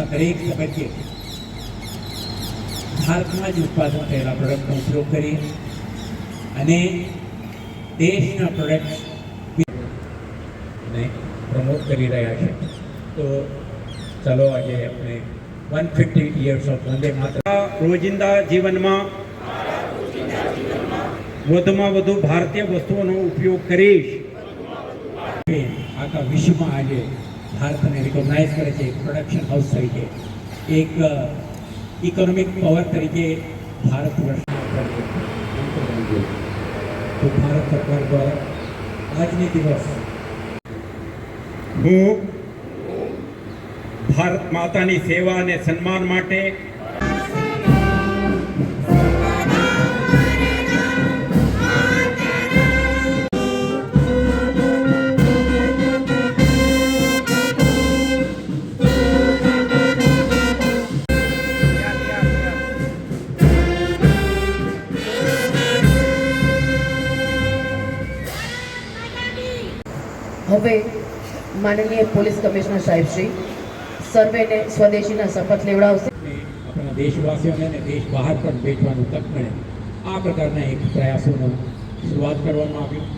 વિકાસના દરેક તબક્કે ભારતમાં જ ઉત્પાદન થયેલા પ્રોડક્ટનો ઉપયોગ કરી અને દેશના પ્રોડક્ટ પ્રમોટ કરી રહ્યા છે. તો ચાલો આજે આપણે one fifty years of Vande Mataram રોજિંદા જીવનમાં વધુમાં વધુ ભારતીય વસ્તુઓનો ઉપયોગ કરીશ. આખા વિશ્વમાં આજે ભારતને રિકોગ્નાઇઝ કરે છે પ્રોડક્શન હાઉસ તરીકે, એક ઇકોનોમિક પાવર તરીકે ભારત તો ભારત સરકાર દ્વારા આજની દિવસ હું ભારત માતાની સેવા અને સન્માન માટે હવે માનનીય પોલીસ કમિશનર સાહેબ શ્રી, સર્વેને સ્વદેશીના શપથ લેવડાવશે. આપણા દેશવાસીઓને અને દેશ બહાર પણ વેચવાનું તક મળે. આ પ્રકારના એક પ્રયાસોનો શરૂઆત કરવામાં આવ્યું